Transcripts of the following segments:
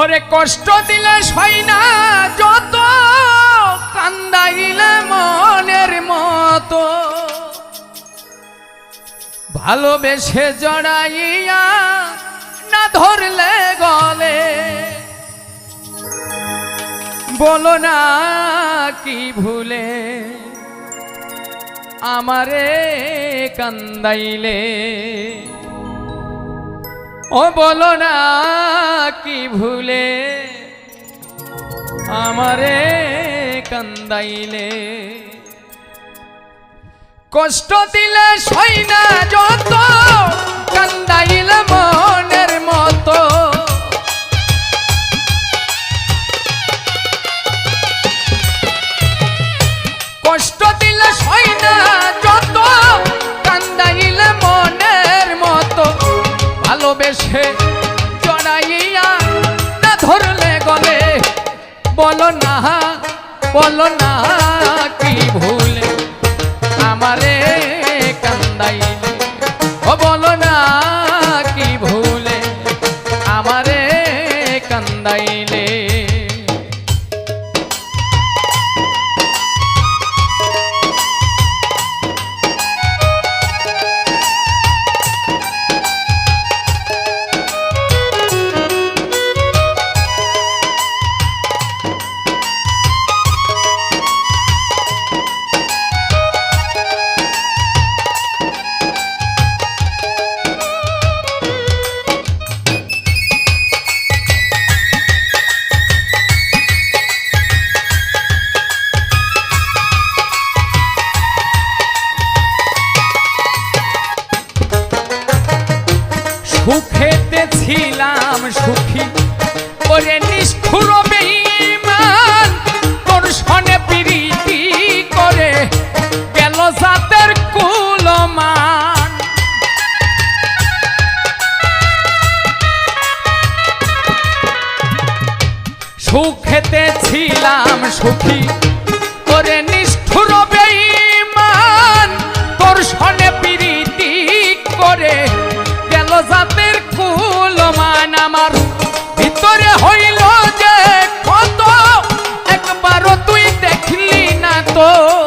ওরে কষ্ট দিলে সই না, যত কান্দাইলে মনের মতো। ভালোবেসে জড়াইয়া না ধরলে গলে। বলো না কি ভুলে আমারে কান্দাইলে। ও বলো না কি ভুলে আমারে কান্দাইলে? কষ্ট দিলে সই না যত কান্দাইল মনের ভালোবেসে চড়াইয়া না ধরলে গলে? বলো না বলো না, কি ভুলে? আমারে কান্দাই বলো না, কি ভুলে? আমারে কান্দাইলে। সুখী। ওরে নিষ্ঠুর বেঈমান তোর সনে প্রীতি সুখেতে ছিলাম সুখী দেখলি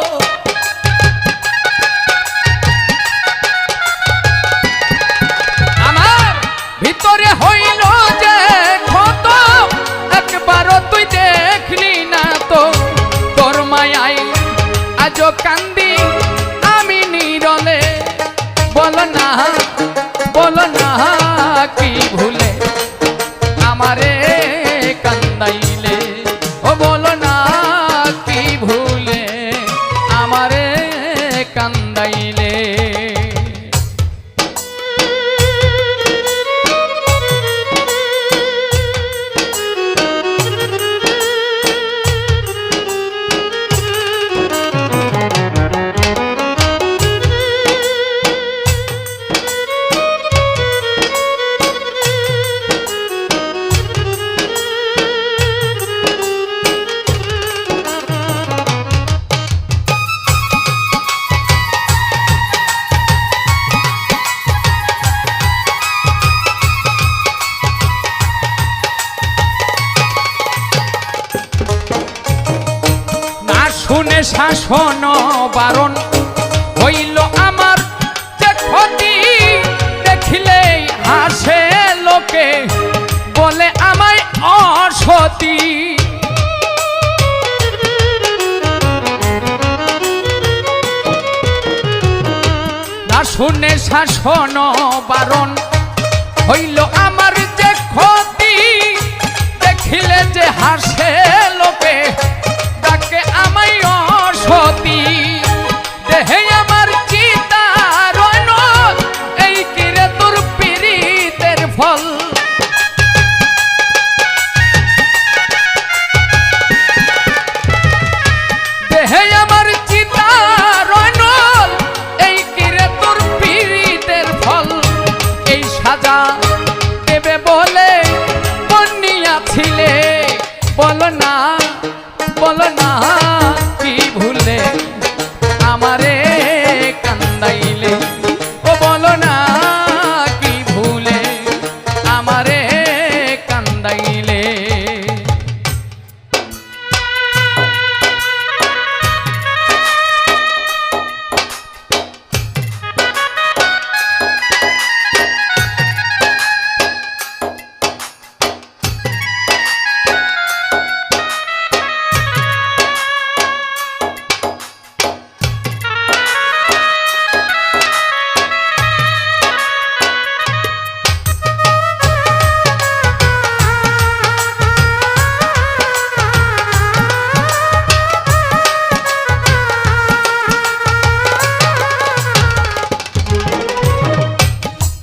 শুনে শাসন বারণ হইল আমার। যে ক্ষতি দেখিলেই হাসে লোকে, বলে আমায় অসতী। শুনে শাসন বারণ হইল আমার। যে ক্ষতি দেখিলে যে হাসে হে আমার চিতা রয়নল, এই কিরে ফল? এই সাজা দেবে বলে? বন্যা ছিলে, বল না।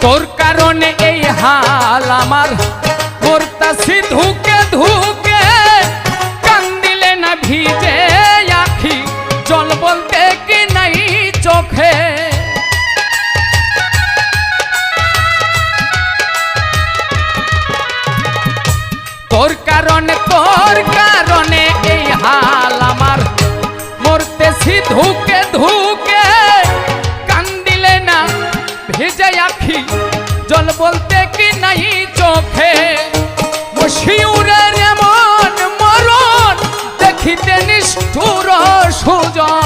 তোর কারণে এই হাল আমার। করতাছি ধুকে ধুকে কান দিলে না ভিজে আখি। জল বলতে কি নাই চোখে। তোর কারণে তোর কারণে এই হাল আমার। মরতেছি সিধুকে ধুকে কান দিলে না ভিজে দেখি জল বলতে কি নাই চোখে? মশিউরের এমন মরণ দেখিতে নিষ্ঠুর সুজন।